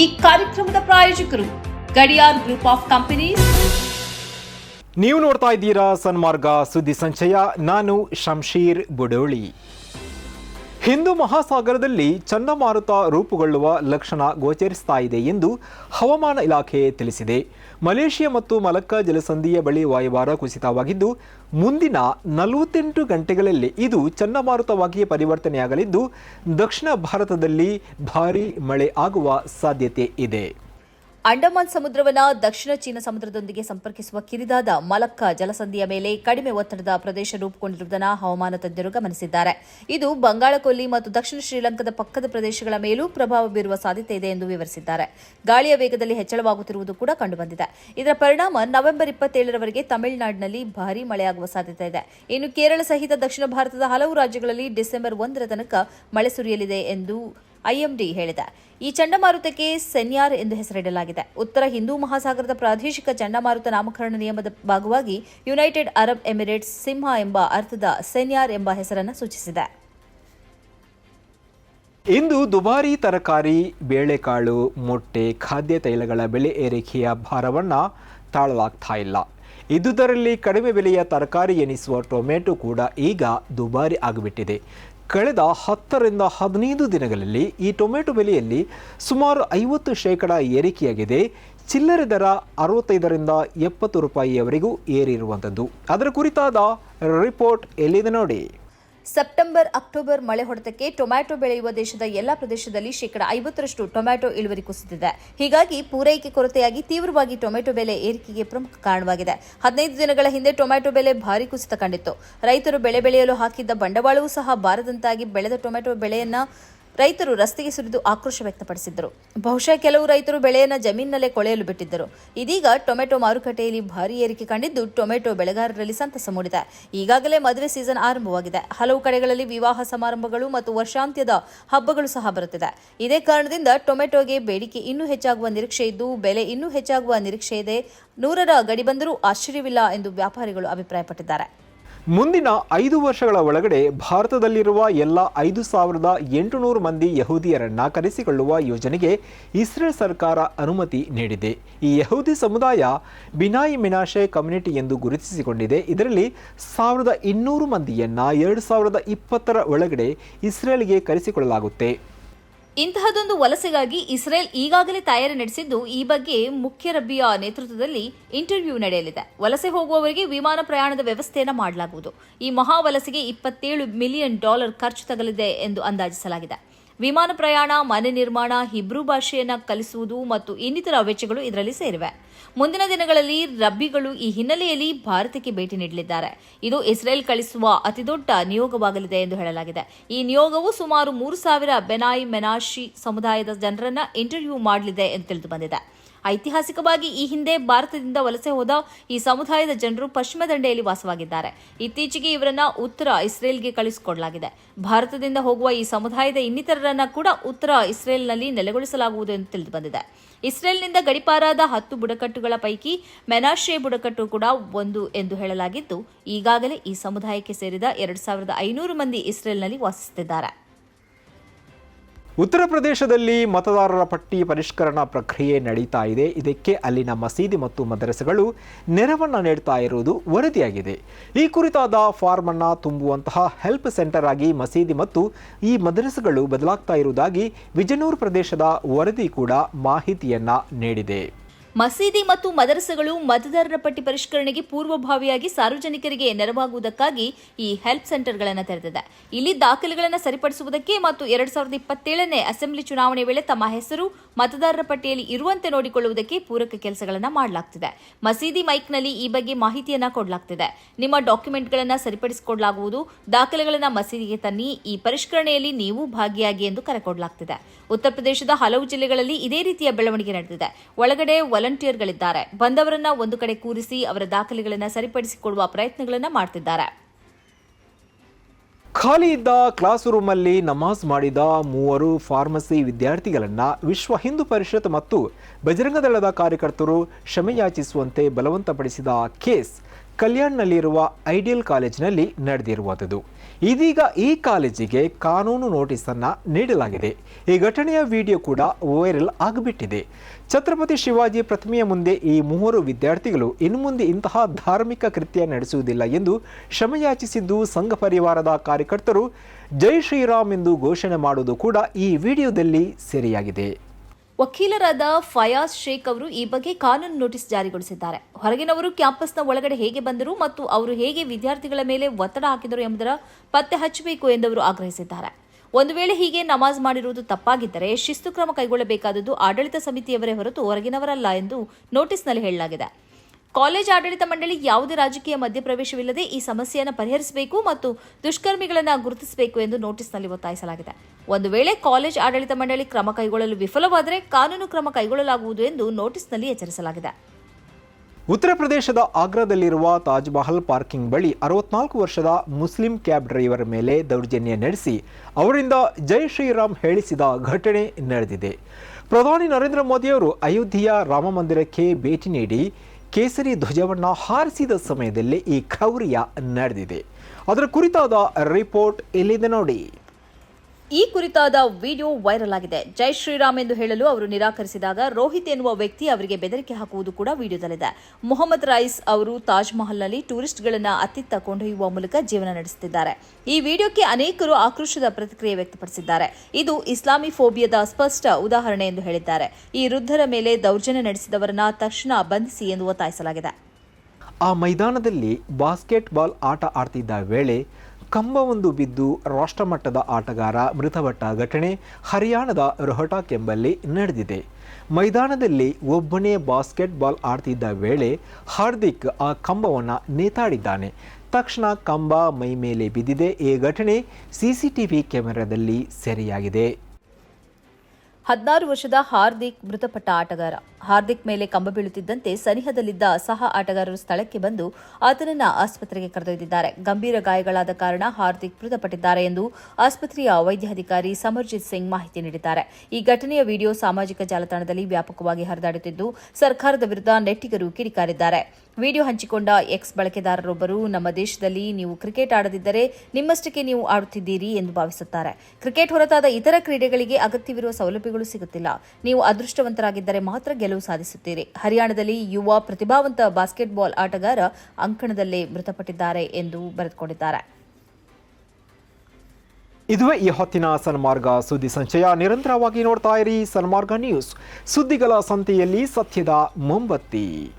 ಈ ಕಾರ್ಯಕ್ರಮದ ಪ್ರಾಯೋಜಕರು ಗಡಿಯಾರ್ ಗ್ರೂಪ್ ಆಫ್ ಕಂಪನೀಸ್. ನೀವು ನೋಡ್ತಾ ಇದ್ದೀರಾ ಸನ್ಮಾರ್ಗ ಸುದ್ದಿ ಸಂಚಯ. ನಾನು ಶಂಶೀರ್ ಬುಡೋಳಿ. ಹಿಂದೂ ಮಹಾಸಾಗರದಲ್ಲಿ ಚಂಡಮಾರುತ ರೂಪುಗೊಳ್ಳುವ ಲಕ್ಷಣ ಗೋಚರಿಸ್ತಾ ಇದೆ ಎಂದು ಹವಾಮಾನ ಇಲಾಖೆ ತಿಳಿಸಿದೆ. ಮಲೇಷಿಯಾ ಮತ್ತು ಮಲಕ್ಕಾ ಜಲಸಂಧಿಯ ಬಳಿ ವಾಯುಭಾರ ಕುಸಿತವಾಗಿದ್ದು, ಮುಂದಿನ ನಲವತ್ತೆಂಟು ಗಂಟೆಗಳಲ್ಲಿ ಇದು ಚಂಡಮಾರುತವಾಗಿ ಪರಿವರ್ತನೆಯಾಗಲಿದ್ದು, ದಕ್ಷಿಣ ಭಾರತದಲ್ಲಿ ಭಾರೀ ಮಳೆ ಆಗುವ ಸಾಧ್ಯತೆ ಇದೆ. ಅಂಡಮಾನ್ ಸಮುದ್ರವನ್ನು ದಕ್ಷಿಣ ಚೀನಾ ಸಮುದ್ರದೊಂದಿಗೆ ಸಂಪರ್ಕಿಸುವ ಕಿರಿದಾದ ಮಲಕ್ಕ ಜಲಸಂಧಿಯ ಮೇಲೆ ಕಡಿಮೆ ಒತ್ತಡದ ಪ್ರದೇಶ ರೂಪುಗೊಂಡಿರುವುದನ್ನು ಹವಾಮಾನ ತಜ್ಞರು ಗಮನಿಸಿದ್ದಾರೆ. ಇದು ಬಂಗಾಳಕೊಲ್ಲಿ ಮತ್ತು ದಕ್ಷಿಣ ಶ್ರೀಲಂಕಾದ ಪಕ್ಕದ ಪ್ರದೇಶಗಳ ಮೇಲೂ ಪ್ರಭಾವ ಬೀರುವ ಸಾಧ್ಯತೆ ಇದೆ ಎಂದು ವಿವರಿಸಿದ್ದಾರೆ. ಗಾಳಿಯ ವೇಗದಲ್ಲಿ ಹೆಚ್ಚಳವಾಗುತ್ತಿರುವುದು ಕೂಡ ಕಂಡುಬಂದಿದೆ. ಇದರ ಪರಿಣಾಮ ನವೆಂಬರ್ ಇಪ್ಪತ್ತೇಳರವರೆಗೆ ತಮಿಳುನಾಡಿನಲ್ಲಿ ಭಾರೀ ಮಳೆಯಾಗುವ ಸಾಧ್ಯತೆ ಇದೆ. ಇನ್ನು ಕೇರಳ ಸಹಿತ ದಕ್ಷಿಣ ಭಾರತದ ಹಲವು ರಾಜ್ಯಗಳಲ್ಲಿ ಡಿಸೆಂಬರ್ ಒಂದರ ತನಕ ಮಳೆ ಸುರಿಯಲಿದೆ ಎಂದು ಐಎಂಡಿ ಹೇಳಿದೆ. ಈ ಚಂಡಮಾರುತಕ್ಕೆ ಸೆನ್ಯಾರ್ ಎಂದು ಹೆಸರಿಡಲಾಗಿದೆ. ಉತ್ತರ ಹಿಂದೂ ಮಹಾಸಾಗರದ ಪ್ರಾದೇಶಿಕ ಚಂಡಮಾರುತ ನಾಮಕರಣ ನಿಯಮದ ಭಾಗವಾಗಿ ಯುನೈಟೆಡ್ ಅರಬ್ ಎಮಿರೇಟ್ಸ್ ಸಿಂಹ ಎಂಬ ಅರ್ಥದ ಸೆನ್ಯಾರ್ ಎಂಬ ಹೆಸರನ್ನು ಸೂಚಿಸಿದೆ. ಇಂದು ದುಬಾರಿ ತರಕಾರಿ, ಬೇಳೆಕಾಳು, ಮೊಟ್ಟೆ, ಖಾದ್ಯ ತೈಲಗಳ ಬೆಲೆ ಏರಿಕೆಯ ಭಾರವನ್ನು ತಾಳಲಾಗ್ತಾ ಇಲ್ಲ. ಇದ್ದುದರಲ್ಲಿ ಕಡಿಮೆ ಬೆಲೆಯ ತರಕಾರಿ ಎನಿಸುವ ಟೊಮೆಟೊ ಕೂಡ ಈಗ ದುಬಾರಿ ಆಗಿಬಿಟ್ಟಿದೆ. ಕಳೆದ ಹತ್ತರಿಂದ ಹದಿನೈದು ದಿನಗಳಲ್ಲಿ ಈ ಟೊಮೆಟೊ ಬೆಲೆಯಲ್ಲಿ ಸುಮಾರು ಐವತ್ತು ಶೇಕಡ ಏರಿಕೆಯಾಗಿದೆ. ಚಿಲ್ಲರೆ ದರ ಅರವತ್ತೈದರಿಂದ ಎಪ್ಪತ್ತು ರೂಪಾಯಿಯವರೆಗೂ ಏರಿರುವಂಥದ್ದು. ಅದರ ಕುರಿತಾದ ರಿಪೋರ್ಟ್ ಎಲ್ಲಿದೆ ನೋಡಿ. ಸೆಪ್ಟೆಂಬರ್, ಅಕ್ಟೋಬರ್ ಮಳೆ ಹೊಡೆತಕ್ಕೆ ಟೊಮ್ಯಾಟೊ ಬೆಳೆಯುವ ದೇಶದ ಎಲ್ಲ ಪ್ರದೇಶದಲ್ಲಿ ಶೇಕಡ ಐವತ್ತರಷ್ಟು ಟೊಮ್ಯಾಟೊ ಇಳುವರಿ ಕುಸಿದಿದೆ. ಹೀಗಾಗಿ ಪೂರೈಕೆ ಕೊರತೆಯಾಗಿ ತೀವ್ರವಾಗಿ ಟೊಮೆಟೊ ಬೆಲೆ ಏರಿಕೆಗೆ ಪ್ರಮುಖ ಕಾರಣವಾಗಿದೆ. ಹದಿನೈದು ದಿನಗಳ ಹಿಂದೆ ಟೊಮ್ಯಾಟೊ ಬೆಲೆ ಭಾರಿ ಕುಸಿತ ಕಂಡಿತ್ತು. ರೈತರು ಬೆಳೆ ಬೆಳೆಯಲು ಹಾಕಿದ್ದ ಬಂಡವಾಳವೂ ಸಹ ಬಾರದಂತಾಗಿ ಬೆಳೆದ ಟೊಮೆಟೊ ಬೆಳೆಯನ್ನ ರೈತರು ರಸ್ತೆಗೆ ಸುರಿದು ಆಕ್ರೋಶ ವ್ಯಕ್ತಪಡಿಸಿದ್ದರು. ಬಹುಶಃ ಕೆಲವು ರೈತರು ಬೆಳೆಯನ್ನು ಜಮೀನಿನಲ್ಲೇ ಕೊಳೆಯಲು ಬಿಟ್ಟಿದ್ದರು. ಇದೀಗ ಟೊಮೆಟೊ ಮಾರುಕಟ್ಟೆಯಲ್ಲಿ ಭಾರೀ ಏರಿಕೆ ಕಂಡಿದ್ದು ಟೊಮೆಟೊ ಬೆಳೆಗಾರರಲ್ಲಿ ಸಂತಸ ಮೂಡಿದೆ. ಈಗಾಗಲೇ ಮದುವೆ ಸೀಸನ್ ಆರಂಭವಾಗಿದೆ. ಹಲವು ಕಡೆಗಳಲ್ಲಿ ವಿವಾಹ ಸಮಾರಂಭಗಳು ಮತ್ತು ವರ್ಷಾಂತ್ಯದ ಹಬ್ಬಗಳು ಸಹ ಬರುತ್ತಿದೆ. ಇದೇ ಕಾರಣದಿಂದ ಟೊಮೆಟೊಗೆ ಬೇಡಿಕೆ ಇನ್ನೂ ಹೆಚ್ಚಾಗುವ ನಿರೀಕ್ಷೆ ಇದ್ದು, ಬೆಲೆ ಇನ್ನೂ ಹೆಚ್ಚಾಗುವ ನಿರೀಕ್ಷೆ ಇದೆ. ನೂರರ ಗಡಿ ಬಂದರೂ ಆಶ್ಚರ್ಯವಿಲ್ಲ ಎಂದು ವ್ಯಾಪಾರಿಗಳು ಅಭಿಪ್ರಾಯಪಟ್ಟಿದ್ದಾರೆ. ಮುಂದಿನ ಐದು ವರ್ಷಗಳ ಒಳಗಡೆ ಭಾರತದಲ್ಲಿರುವ ಎಲ್ಲ ಐದು ಸಾವಿರದ ಎಂಟುನೂರು ಮಂದಿ ಯಹೂದಿಯರನ್ನ ಕರೆಸಿಕೊಳ್ಳುವ ಯೋಜನೆಗೆ ಇಸ್ರೇಲ್ ಸರ್ಕಾರ ಅನುಮತಿ ನೀಡಿದೆ. ಈ ಯಹೂದಿ ಸಮುದಾಯ ಬಿನಾಯಿ ಮಿನಾಶೆ ಕಮ್ಯುನಿಟಿ ಎಂದು ಗುರುತಿಸಿಕೊಂಡಿದೆ. ಇದರಲ್ಲಿ ಸಾವಿರದ ಇನ್ನೂರು ಮಂದಿಯನ್ನ ಎರಡು ಸಾವಿರದ ಇಪ್ಪತ್ತರ ಒಳಗಡೆ ಇಸ್ರೇಲ್ಗೆ ಕರೆಸಿಕೊಳ್ಳಲಾಗುತ್ತೆ. ಇಂತಹದೊಂದು ವಲಸೆಗಾಗಿ ಇಸ್ರೇಲ್ ಈಗಾಗಲೇ ತಯಾರಿ ನಡೆಸಿದ್ದು ಈ ಬಗ್ಗೆ ಮುಖ್ಯ ರಬ್ಬಿಯ ನೇತೃತ್ವದಲ್ಲಿ ಇಂಟರ್ವ್ಯೂ ನಡೆಯಲಿದೆ. ವಲಸೆ ಹೋಗುವವರಿಗೆ ವಿಮಾನ ಪ್ರಯಾಣದ ವ್ಯವಸ್ಥೆಯನ್ನು ಮಾಡಲಾಗುವುದು. ಈ ಮಹಾ ವಲಸೆಗೆ ಇಪ್ಪತ್ತೇಳು ಮಿಲಿಯನ್ ಡಾಲರ್ ಖರ್ಚು ತಗಲಿದೆ ಎಂದು ಅಂದಾಜಿಸಲಾಗಿದೆ. ವಿಮಾನ ಪ್ರಯಾಣ, ಮನೆ ನಿರ್ಮಾಣ, ಹಿಬ್ರೂ ಭಾಷೆಯನ್ನು ಕಲಿಸುವುದು ಮತ್ತು ಇನ್ನಿತರ ವೆಚ್ಚಗಳು ಇದರಲ್ಲಿ ಸೇರಿವೆ. ಮುಂದಿನ ದಿನಗಳಲ್ಲಿ ರಬ್ಬಿಗಳು ಈ ಹಿನ್ನೆಲೆಯಲ್ಲಿ ಭಾರತಕ್ಕೆ ಭೇಟಿ ನೀಡಲಿದ್ದಾರೆ. ಇದು ಇಸ್ರೇಲ್ ಕಳಿಸುವ ಅತಿದೊಡ್ಡ ನಿಯೋಗವಾಗಲಿದೆ ಎಂದು ಹೇಳಲಾಗಿದೆ. ಈ ನಿಯೋಗವು ಸುಮಾರು ಮೂರು ಸಾವಿರ ಬೆನಾಯಿ ಮೆನಾಶಿ ಸಮುದಾಯದ ಜನರನ್ನ ಇಂಟರ್ವ್ಯೂ ಮಾಡಲಿದೆ ಎಂದು ತಿಳಿದು ಬಂದಿದೆ. ಐತಿಹಾಸಿಕವಾಗಿ ಈ ಹಿಂದೆ ಭಾರತದಿಂದ ವಲಸೆ ಹೋದ ಈ ಸಮುದಾಯದ ಜನರು ಪಶ್ಚಿಮ ದಂಡೆಯಲ್ಲಿ ವಾಸವಾಗಿದ್ದಾರೆ. ಇತ್ತೀಚೆಗೆ ಇವರನ್ನ ಉತ್ತರ ಇಸ್ರೇಲ್ಗೆ ಕಳಿಸಿಕೊಡಲಾಗಿದೆ. ಭಾರತದಿಂದ ಹೋಗುವ ಈ ಸಮುದಾಯದ ಇನ್ನಿತರರನ್ನ ಕೂಡ ಉತ್ತರ ಇಸ್ರೇಲ್ನಲ್ಲಿ ನೆಲೆಗೊಳಿಸಲಾಗುವುದು ಎಂದು ತಿಳಿದುಬಂದಿದೆ. ಇಸ್ರೇಲ್ನಿಂದ ಗಡಿಪಾರಾದ ಹತ್ತು ಬುಡಕಟ್ಟುಗಳ ಪೈಕಿ ಮೆನಾಶೆ ಬುಡಕಟ್ಟು ಕೂಡ ಒಂದು ಎಂದು ಹೇಳಲಾಗಿದ್ದು, ಈಗಾಗಲೇ ಈ ಸಮುದಾಯಕ್ಕೆ ಸೇರಿದ ಎರಡು ಸಾವಿರದ ಐನೂರು ಮಂದಿ ಇಸ್ರೇಲ್ನಲ್ಲಿ ವಾಸಿಸುತ್ತಿದ್ದಾರೆ. ಉತ್ತರ ಪ್ರದೇಶದಲ್ಲಿ ಮತದಾರರ ಪಟ್ಟಿ ಪರಿಷ್ಕರಣಾ ಪ್ರಕ್ರಿಯೆ ನಡೀತಾ ಇದೆ. ಇದಕ್ಕೆ ಅಲ್ಲಿನ ಮಸೀದಿ ಮತ್ತು ಮದರಸೆಗಳು ನೆರವನ್ನು ನೀಡ್ತಾ ಇರುವುದು ವರದಿಯಾಗಿದೆ. ಈ ಕುರಿತಾದ ಫಾರ್ಮ್ ಅನ್ನು ತುಂಬುವಂತಹ ಹೆಲ್ಪ್ ಸೆಂಟರ್ ಆಗಿ ಮಸೀದಿ ಮತ್ತು ಈ ಮದರಸೆಗಳು ಬದಲಾಗ್ತಾ ಇರುವುದಾಗಿ ವಿಜನೂರ್ ಪ್ರದೇಶದ ವರದಿ ಕೂಡ ಮಾಹಿತಿಯನ್ನ ನೀಡಿದೆ. ಮಸೀದಿ ಮತ್ತು ಮದರಸಗಳು ಮತದಾರರ ಪಟ್ಟಿ ಪರಿಷ್ಕರಣೆಗೆ ಪೂರ್ವಭಾವಿಯಾಗಿ ಸಾರ್ವಜನಿಕರಿಗೆ ನೆರವಾಗುವುದಕ್ಕಾಗಿ ಈ ಹೆಲ್ಪ್ ಸೆಂಟರ್ಗಳನ್ನು ತೆರೆದಿದೆ. ಇಲ್ಲಿ ದಾಖಲೆಗಳನ್ನು ಸರಿಪಡಿಸುವುದಕ್ಕೆ ಮತ್ತು ಎರಡ್ ಸಾವಿರದ ಇಪ್ಪತ್ತೇಳನೇ ಅಸೆಂಬ್ಲಿ ಚುನಾವಣೆ ವೇಳೆ ತಮ್ಮ ಹೆಸರು, ಮತದಾರರ ಪಟ್ಟಿಯಲ್ಲಿ ಇರುವಂತೆ ನೋಡಿಕೊಳ್ಳುವುದಕ್ಕೆ ಪೂರಕ ಕೆಲಸಗಳನ್ನು ಮಾಡಲಾಗ್ತಿದೆ. ಮಸೀದಿ ಮೈಕ್ನಲ್ಲಿ ಈ ಬಗ್ಗೆ ಮಾಹಿತಿಯನ್ನು ಕೊಡಲಾಗ್ತಿದೆ. ನಿಮ್ಮ ಡಾಕ್ಯುಮೆಂಟ್ಗಳನ್ನು ಸರಿಪಡಿಸಿಕೊಡಲಾಗುವುದು. ದಾಖಲೆಗಳನ್ನು ಮಸೀದಿಗೆ ತನ್ನಿ. ಈ ಪರಿಷ್ಕರಣೆಯಲ್ಲಿ ನೀವು ಭಾಗಿಯಾಗಿ ಎಂದು ಕರೆ ಕೊಡಲಾಗ್ತಿದೆ. ಉತ್ತರ ಪ್ರದೇಶದ ಹಲವು ಜಿಲ್ಲೆಗಳಲ್ಲಿ ಇದೇ ರೀತಿಯ ಬೆಳವಣಿಗೆ ನಡೆದಿದೆ. ಒಳಗಡೆ ವಾಲಂಟಿಯರ್ಗಳಿದ್ದಾರೆ ಬಂದವರನ್ನ ಒಂದು ಕಡೆ ಕೂರಿಸಿ ಅವರ ದಾಖಲೆಗಳನ್ನು ಸರಿಪಡಿಸಿಕೊಳ್ಳುವ ಪ್ರಯತ್ನಗಳನ್ನು ಮಾಡ್ತಿದ್ದಾರೆ. ಖಾಲಿ ಇದ್ದ ಕ್ಲಾಸ್ ರೂಮಲ್ಲಿ ನಮಾಜ್ ಮಾಡಿದ ಮೂವರು ಫಾರ್ಮಸಿ ವಿದ್ಯಾರ್ಥಿಗಳನ್ನ ವಿಶ್ವ ಹಿಂದೂ ಪರಿಷತ್ ಮತ್ತು ಬಜರಂಗದಳದ ಕಾರ್ಯಕರ್ತರು ಕ್ಷಮೆಯಾಚಿಸುವಂತೆ ಬಲವಂತಪಡಿಸಿದ ಕೇಸ್ ಕಲ್ಯಾಣ್ನಲ್ಲಿರುವ ಐಡಿಯಲ್ ಕಾಲೇಜಿನಲ್ಲಿ ನಡೆದಿರುವಂಥದ್ದು. ಇದೀಗ ಈ ಕಾಲೇಜಿಗೆ ಕಾನೂನು ನೋಟಿಸನ್ನು ನೀಡಲಾಗಿದೆ. ಈ ಘಟನೆಯ ವಿಡಿಯೋ ಕೂಡ ವೈರಲ್ ಆಗಿಬಿಟ್ಟಿದೆ. ಛತ್ರಪತಿ ಶಿವಾಜಿ ಪ್ರತಿಮೆಯ ಮುಂದೆ ಈ ಮೂವರು ವಿದ್ಯಾರ್ಥಿಗಳು ಇನ್ನು ಮುಂದೆ ಇಂತಹ ಧಾರ್ಮಿಕ ಕೃತ್ಯ ನಡೆಸುವುದಿಲ್ಲ ಎಂದು ಕ್ಷಮೆಯಾಚಿಸಿದ್ದು ಸಂಘ ಪರಿವಾರದ ಕಾರ್ಯಕರ್ತರು ಜೈ ಶ್ರೀರಾಮ್ ಎಂದು ಘೋಷಣೆ ಮಾಡುವುದು ಕೂಡ ಈ ವಿಡಿಯೋದಲ್ಲಿ ಸೆರೆಯಾಗಿದೆ. ವಕೀಲರಾದ ಫಯಾಜ್ ಶೇಖ್ ಅವರು ಈ ಬಗ್ಗೆ ಕಾನೂನು ನೋಟಿಸ್ ಜಾರಿಗೊಳಿಸಿದ್ದಾರೆ. ಹೊರಗಿನವರು ಕ್ಯಾಂಪಸ್ನ ಒಳಗಡೆ ಹೇಗೆ ಬಂದರು ಮತ್ತು ಅವರು ಹೇಗೆ ವಿದ್ಯಾರ್ಥಿಗಳ ಮೇಲೆ ಒತ್ತಡ ಹಾಕಿದರು ಎಂಬುದರ ಪತ್ತೆ ಹಚ್ಚಬೇಕು ಎಂದು ಅವರು ಆಗ್ರಹಿಸಿದ್ದಾರೆ. ಒಂದು ವೇಳೆ ಹೀಗೆ ನಮಾಜ್ ಮಾಡಿರುವುದು ತಪ್ಪಾಗಿದ್ದರೆ ಶಿಸ್ತು ಕ್ರಮ ಕೈಗೊಳ್ಳಬೇಕಾದದ್ದು ಆಡಳಿತ ಸಮಿತಿಯವರೇ ಹೊರತು ಹೊರಗಿನವರಲ್ಲ ಎಂದು ನೋಟಿಸ್ನಲ್ಲಿ ಹೇಳಲಾಗಿದೆ. ಕಾಲೇಜ್ ಆಡಳಿತ ಮಂಡಳಿ ಯಾವುದೇ ರಾಜಕೀಯ ಮಧ್ಯಪ್ರವೇಶವಿಲ್ಲದೆ ಈ ಸಮಸ್ಯೆಯನ್ನು ಪರಿಹರಿಸಬೇಕು ಮತ್ತು ದುಷ್ಕರ್ಮಿಗಳನ್ನು ಗುರುತಿಸಬೇಕು ಎಂದು ನೋಟಿಸ್ನಲ್ಲಿ ಒತ್ತಾಯಿಸಲಾಗಿದೆ. ಒಂದು ವೇಳೆ ಕಾಲೇಜ್ ಆಡಳಿತ ಮಂಡಳಿ ಕ್ರಮ ಕೈಗೊಳ್ಳಲು ವಿಫಲವಾದರೆ ಕಾನೂನು ಕ್ರಮ ಕೈಗೊಳ್ಳಲಾಗುವುದು ಎಂದು ನೋಟಿಸ್ನಲ್ಲಿ ಎಚ್ಚರಿಸಲಾಗಿದೆ. ಉತ್ತರ ಪ್ರದೇಶದ ಆಗ್ರಾದಲ್ಲಿರುವ ತಾಜ್ ಮಹಲ್ ಪಾರ್ಕಿಂಗ್ ಬಳಿ ಅರವತ್ನಾಲ್ಕು ವರ್ಷದ ಮುಸ್ಲಿಂ ಕ್ಯಾಬ್ ಡ್ರೈವರ್ ಮೇಲೆ ದೌರ್ಜನ್ಯ ನಡೆಸಿ ಅವರಿಂದ ಜೈ ಶ್ರೀರಾಮ್ ಹೇಳಿಸಿದ ಘಟನೆ ನಡೆದಿದೆ. ಪ್ರಧಾನಿ ನರೇಂದ್ರ ಮೋದಿಯವರು ಅಯೋಧ್ಯೆಯ ರಾಮ ಮಂದಿರಕ್ಕೆ ಭೇಟಿ ನೀಡಿ ಕೇಸರಿ ಧ್ವಜವನ್ನು ಹಾರಿಸಿದ ಸಮಯದಲ್ಲಿ ಈ ಕೌರಿಯ ನಡೆದಿದೆ. ಅದರ ಕುರಿತಾದ ರಿಪೋರ್ಟ್ ಇಲ್ಲಿದೆ ನೋಡಿ. ಈ ಕುರಿತಾದ ವಿಡಿಯೋ ವೈರಲ್ ಆಗಿದೆ. ಜೈ ಶ್ರೀರಾಮ್ ಎಂದು ಹೇಳಲು ಅವರು ನಿರಾಕರಿಸಿದಾಗ ರೋಹಿತ್ ಎನ್ನುವ ವ್ಯಕ್ತಿ ಅವರಿಗೆ ಬೆದರಿಕೆ ಹಾಕುವುದು ಕೂಡ ವಿಡಿಯೋದಲ್ಲಿದೆ. ಮೊಹಮ್ಮದ್ ರೈಸ್ ಅವರು ತಾಜ್ ಮಹಲ್ನಲ್ಲಿ ಟೂರಿಸ್ಟ್ಗಳನ್ನು ಅತ್ತಿತ್ತ ಕೊಂಡೊಯ್ಯುವ ಮೂಲಕ ಜೀವನ ನಡೆಸುತ್ತಿದ್ದಾರೆ. ಈ ವಿಡಿಯೋಕ್ಕೆ ಅನೇಕರು ಆಕ್ರೋಶದ ಪ್ರತಿಕ್ರಿಯೆ ವ್ಯಕ್ತಪಡಿಸಿದ್ದಾರೆ. ಇದು ಇಸ್ಲಾಮಿ ಫೋಬಿಯಾದ ಸ್ಪಷ್ಟ ಉದಾಹರಣೆ ಎಂದು ಹೇಳಿದ್ದಾರೆ. ಈ ವೃದ್ಧರ ಮೇಲೆ ದೌರ್ಜನ್ಯ ನಡೆಸಿದವರನ್ನ ತಕ್ಷಣ ಬಂಧಿಸಿ ಎಂದು ಒತ್ತಾಯಿಸಲಾಗಿದೆ. ಆ ಮೈದಾನದಲ್ಲಿ ಬಾಸ್ಕೆಟ್ಬಾಲ್ ಆಟ ಆಡ್ತಿದ್ದ ವೇಳೆ ಕಂಬವೊಂದು ಬಿದ್ದು ರಾಷ್ಟ್ರಮಟ್ಟದ ಆಟಗಾರ ಮೃತಪಟ್ಟ ಘಟನೆ ಹರಿಯಾಣದ ರೋಹಟಾಕ್ ಎಂಬಲ್ಲಿ ನಡೆದಿದೆ. ಮೈದಾನದಲ್ಲಿ ಒಬ್ಬನೇ ಬಾಸ್ಕೆಟ್ಬಾಲ್ ಆಡ್ತಿದ್ದ ವೇಳೆ ಹಾರ್ದಿಕ್ ಆ ಕಂಬವನ್ನು ನೇತಾಡಿದ್ದಾನೆ. ತಕ್ಷಣ ಕಂಬ ಮೈ ಮೇಲೆ ಬಿದ್ದಿದೆ. ಈ ಘಟನೆ ಸಿಸಿಟಿವಿ ಕ್ಯಾಮೆರಾದಲ್ಲಿ ಸೆರೆಯಾಗಿದೆ. ಹದಿನಾರು ವರ್ಷದ ಹಾರ್ದಿಕ್ ಮೃತಪಟ್ಟ ಆಟಗಾರ. ಹಾರ್ದಿಕ್ ಮೇಲೆ ಕಂಬ ಬೀಳುತ್ತಿದ್ದಂತೆ ಸನಿಹದಲ್ಲಿದ್ದ ಸಹ ಆಟಗಾರರು ಸ್ಥಳಕ್ಕೆ ಬಂದು ಆತನನ್ನ ಆಸ್ಪತ್ರೆಗೆ ಕರೆದೊಯ್ದಿದ್ದಾರೆ. ಗಂಭೀರ ಗಾಯಗಳಾದ ಕಾರಣ ಹಾರ್ದಿಕ್ ಮೃತಪಟ್ಟಿದ್ದಾರೆ ಎಂದು ಆಸ್ಪತ್ರೆಯ ವೈದ್ಯಾಧಿಕಾರಿ ಸಮರ್ಜಿತ್ ಸಿಂಗ್ ಮಾಹಿತಿ ನೀಡಿದ್ದಾರೆ. ಈ ಘಟನೆಯ ವಿಡಿಯೋ ಸಾಮಾಜಿಕ ಜಾಲತಾಣದಲ್ಲಿ ವ್ಯಾಪಕವಾಗಿ ಹರಿದಾಡುತ್ತಿದ್ದು, ಸರ್ಕಾರದ ವಿರುದ್ಧ ನೆಟ್ಟಿಗರು ಕಿಡಿಕಾರಿದ್ದಾರೆ. ವಿಡಿಯೋ ಹಂಚಿಕೊಂಡ ಎಕ್ಸ್ ಬಳಕೆದಾರರೊಬ್ಬರು, ನಮ್ಮ ದೇಶದಲ್ಲಿ ನೀವು ಕ್ರಿಕೆಟ್ ಆಡದಿದ್ದರೆ ನಿಮ್ಮಷ್ಟಕ್ಕೆ ನೀವು ಆಡುತ್ತಿದ್ದೀರಿ ಎಂದು ಭಾವಿಸುತ್ತಾರೆ. ಕ್ರಿಕೆಟ್ ಹೊರತಾದ ಇತರ ಕ್ರೀಡೆಗಳಿಗೆ ಅಗತ್ಯವಿರುವ ಸೌಲಭ್ಯಗಳು ಸಿಗುತ್ತಿಲ್ಲ. ನೀವು ಅದೃಷ್ಟವಂತರಾಗಿದ್ದರೆ ಮಾತ್ರ ಗೆಲುವು ಸಾಧಿಸುತ್ತೀರಿ. ಹರಿಯಾಣದಲ್ಲಿ ಯುವ ಪ್ರತಿಭಾವಂತ ಬಾಸ್ಕೆಟ್ಬಾಲ್ ಆಟಗಾರ ಅಂಕಣದಲ್ಲೇ ಮೃತಪಟ್ಟಿದ್ದಾರೆ ಎಂದು ಬರೆದುಕೊಂಡಿದ್ದಾರೆ. ಇದುವೇ ಈ ಹೊತ್ತಿನ ಸನ್ಮಾರ್ಗ ಸುದ್ದಿ ಸಂಚಯ. ನಿರಂತರವಾಗಿ ನೋಡ್ತಾ ಇರಿ ಸನ್ಮಾರ್ಗ ನ್ಯೂಸ್. ಸುದ್ದಿಗಳ ಸಂತೆಯಲ್ಲಿ ಸತ್ಯದ ಮೊಂಬತ್ತಿ.